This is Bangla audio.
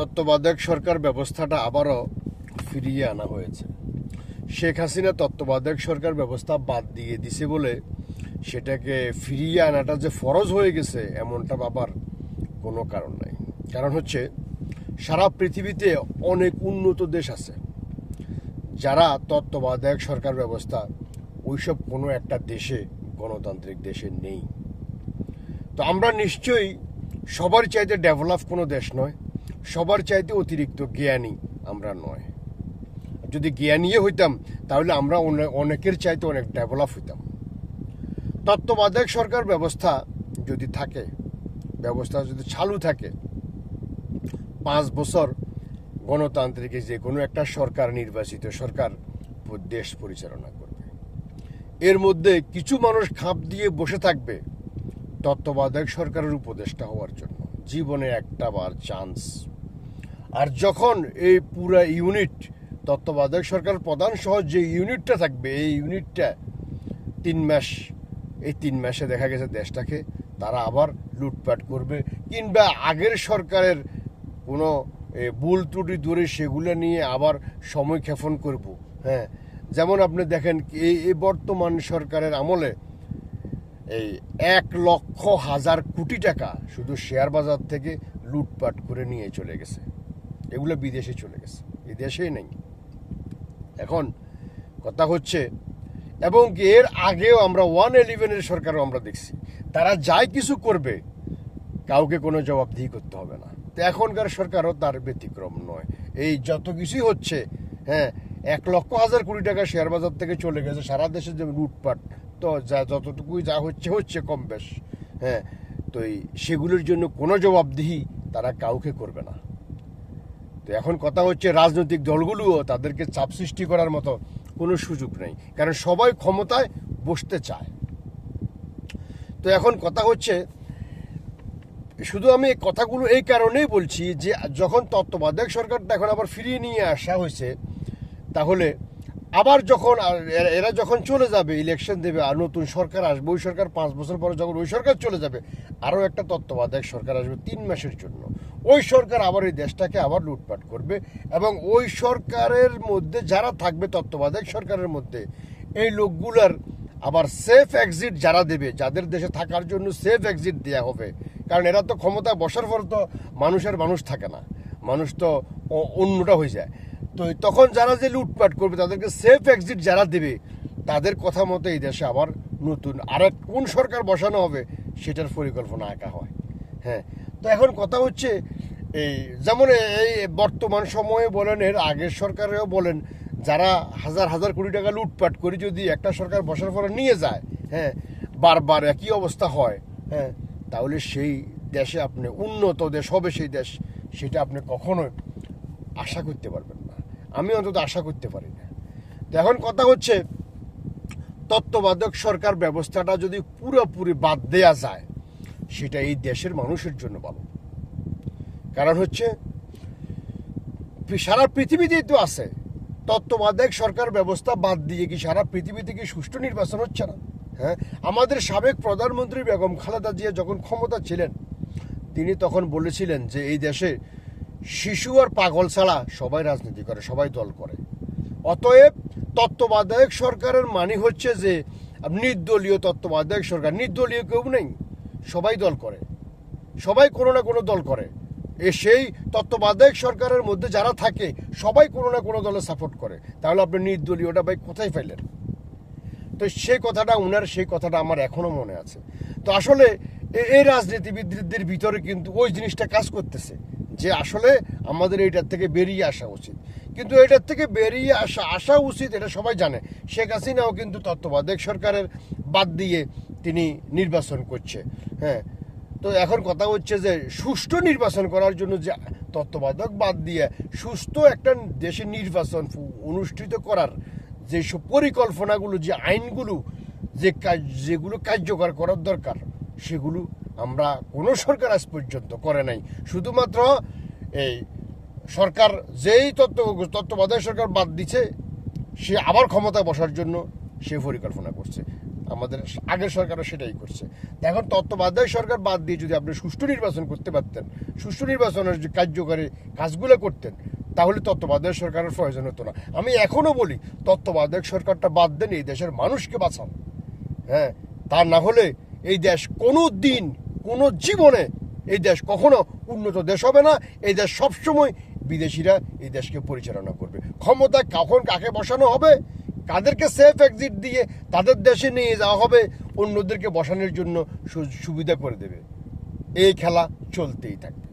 তত্ত্বাবধায়ক সরকার ব্যবস্থাটা আবারও ফিরিয়ে আনা হয়েছে। শেখ হাসিনা তত্ত্বাবধায়ক সরকার ব্যবস্থা বাদ দিয়ে দিছে বলে সেটাকে ফিরিয়ে আনাটা যে ফরজ হয়ে গেছে, এমনটা ভাবার কোনো কারণ নাই। কারণ হচ্ছে, সারা পৃথিবীতে অনেক উন্নত দেশ আছে, যারা তত্ত্বাবধায়ক সরকার ব্যবস্থা ওইসব কোনো একটা দেশে, গণতান্ত্রিক দেশে নেই। তো আমরা নিশ্চয়ই সবার চাইতে ডেভেলপ কোনো দেশ নয়। সবার চাইতে অতিরিক্ত জ্ঞানী আমরা নয়। যদি জ্ঞানীয় হইতাম, তাহলে আমরা অনে- অনেকের চাইতে অনেক ডেভেলপ হইতাম। তত্ত্বাবধায়ক সরকার ব্যবস্থা যদি থাকে, ব্যবস্থা যদি চালু থাকে, পাঁচ বছর গণতান্ত্রিক যে কোনো একটা সরকার, নির্বাচিত সরকার দেশ পরিচালনা করবে। এর মধ্যে কিছু মানুষ খাপ দিয়ে বসে থাকবে তত্ত্বাবধায়ক সরকারের উপদেষ্টা হওয়ার জন্য। জীবনে একটা বার চান্স আর যখন এই পুরা ইউনিট তত্ত্বাবধায়ক সরকার প্রধান সহ যে ইউনিটটা থাকবে, এই ইউনিটটা তিন মাস, এই তিন মাসে দেখা গেছে দেশটাকে তারা আবার লুটপাট করবে কিংবা আগের সরকারের কোনো ভুল ত্রুটি ধরে সেগুলো নিয়ে আবার সময় ক্ষেপণ করব। হ্যাঁ যেমন আপনি দেখেন এই বর্তমান সরকারের আমলে এই এক লক্ষ হাজার কোটি টাকা শুধু শেয়ার বাজার থেকে লুটপাট করে নিয়ে চলে গেছে। এগুলো বিদেশে চলে গেছে দেশেই নেই। এখন কথা হচ্ছে, এবং এর আগেও আমরা ওয়ান ইলেভেনের সরকারও আমরা দেখছি, তারা যাই কিছু করবে, কাউকে কোনো জবাবদিহি করতে হবে না। তো এখনকার সরকারও তার ব্যতিক্রম নয়। এই যত কিছুই হচ্ছে হ্যাঁ এক লক্ষ হাজার কোটি টাকা শেয়ার বাজার থেকে চলে গেছে, সারা দেশে যে লুটপাট তো যা যতটুকুই যা হচ্ছে হচ্ছে কম বেশ। হ্যাঁ তো সেগুলোর জন্য কোনো জবাবদিহি তারা কাউকে করবে না। তো এখন কথা হচ্ছে রাজনৈতিক দলগুলোও তাদেরকে চাপ সৃষ্টি করার মতো কোনো সুযোগ নেই। কারণ সবাই ক্ষমতায় বসতে চায়। তো এখন কথা হচ্ছে, শুধু আমি কথাগুলো এই কারণেই বলছি যে যখন তত্ত্বাবধায়ক সরকারটা এখন আবার ফিরিয়ে নিয়ে আসা হয়েছে, তাহলে আবার যখন এরা যখন চলে যাবে ইলেকশন দেবে, আর নতুন সরকার আসবে, ওই সরকার পাঁচ বছর পরে যখন ওই সরকার চলে যাবে, আরও একটা তত্ত্বাবধায়ক সরকার আসবে তিন মাসের জন্য। ওই সরকার আবার এই দেশটাকে আবার লুটপাট করবে এবং ওই সরকারের মধ্যে যারা থাকবে, তত্ত্বাবধায়ক সরকারের মধ্যে, এই লোকগুলার আবার সেফ এক্সিট যারা দেবে, যাদের দেশে থাকার জন্য সেফ এক্সিট দেওয়া হবে। কারণ এরা তো ক্ষমতা বসার পর তো মানুষের মানুষ থাকে না। মানুষ তো অন্যটা হয়ে যায়। তো তখন যারা যে লুটপাট করবে, তাদেরকে সেফ এক্সিট যারা দেবে, তাদের কথা মতো এই দেশে আবার নতুন আরেক কোন সরকার বসানো হবে, সেটার পরিকল্পনা আঁকা হয়। হ্যাঁ তো এখন কথা হচ্ছে এই যেমন এই বর্তমান সময়ে বলেন, এর আগের সরকারেও বলেন, যারা হাজার হাজার কোটি টাকা লুটপাট করে যদি একটা সরকার বসার পরে নিয়ে যায় হ্যাঁ বারবার একই অবস্থা হয় হ্যাঁ তাহলে সেই দেশে আপনি উন্নত দেশ হবে, সেই দেশ, সেটা আপনি কখনোই আশা করতে পারবেন না। আমি অন্তত আশা করতে পারি না। এখন কথা হচ্ছে তত্ত্বাবধায়ক সরকার ব্যবস্থাটা যদি পুরোপুরি বাদ দেয়া যায়, সেটা এই দেশের মানুষের জন্য ভালো। কারণ হচ্ছে সারা পৃথিবীতেই তো আছে তত্ত্বাবধায়ক সরকার ব্যবস্থা বাদ দিয়ে কি সারা পৃথিবীতে কি সুষ্ঠু নির্বাচন হচ্ছে না? হ্যাঁ? আমাদের সাবেক প্রধানমন্ত্রী বেগম খালেদা জিয়া যখন ক্ষমতা ছিলেন, তিনি তখন বলেছিলেন যে এই দেশে শিশু আর পাগল ছাড়া সবাই রাজনীতি করে, সবাই দল করে। অতএব তত্ত্বাবধায়ক সরকারের মানে হচ্ছে যে, নির্দলীয় তত্ত্বাবধায়ক সরকার, নির্দলীয় কেউ নেই, সবাই দল করে। সবাই কোনো না কোনো দল করে। এ সেই তত্ত্বাবধায়ক সরকারের মধ্যে যারা থাকে, সবাই কোনো না কোনো দলে সাপোর্ট করে। তাহলে আপনি নির্দলীয়টা ভাই কোথায় ফেলেন তো সেই কথাটা, উনার সেই কথাটা আমার এখনও মনে আছে। তো আসলে এই রাজনীতিবিদদের ভিতরে কিন্তু ওই জিনিসটা কাজ করতেছে। যে আসলে আমাদের এইটার থেকে বেরিয়ে আসা উচিত। কিন্তু এটার থেকে বেরিয়ে আসা আসা উচিত এটা সবাই জানে। শেখ হাসিনাও কিন্তু তত্ত্বাবধায়ক সরকারের বাদ দিয়ে তিনি নির্বাচন করছে। হ্যাঁ তো এখন কথা হচ্ছে যে সুষ্ঠু নির্বাচন করার জন্য যে তত্ত্বাবধায়ক বাদ দিয়ে সুস্থ একটা দেশে নির্বাচন অনুষ্ঠিত করার যেসব পরিকল্পনাগুলো, যে আইনগুলো, যে কাজ যেগুলো কার্যকর করার দরকার, সেগুলো আমরা কোনো সরকার আজ পর্যন্ত করে নাই। শুধুমাত্র এই সরকার যেই তত্ত্ব তত্ত্বাবধায়ক সরকার বাদ দিচ্ছে সে আবার ক্ষমতায় বসার জন্য সে পরিকল্পনা করছে। আমাদের আগের সরকারও সেটাই করছে। এখন তত্ত্বাবধায়ক সরকার বাদ দিয়ে যদি আপনি সুষ্ঠু নির্বাচন করতে পারতেন, সুষ্ঠু নির্বাচনের যে কার্যকরী কাজগুলো করতেন, তাহলে তত্ত্বাবধায়ক সরকারের প্রয়োজন হতো না। আমি এখনও বলি, তত্ত্বাবধায়ক সরকারটা বাদ দেন, এই দেশের মানুষকে বাঁচান। হ্যাঁ তা না হলে এই দেশ কোনো দিন কোনো জীবনে এই দেশ কখনো উন্নত দেশ হবে না। এই দেশ সবসময় বিদেশিরা এই দেশকে পরিচালনা করবে। ক্ষমতা কখন কাকে বসানো হবে, কাদেরকে সেফ এক্সিট দিয়ে তাদের দেশে নিয়ে যাওয়া হবে, অন্যদেরকে বসানোর জন্য সুবিধা করে দেবে। এই খেলা চলতেই থাকবে।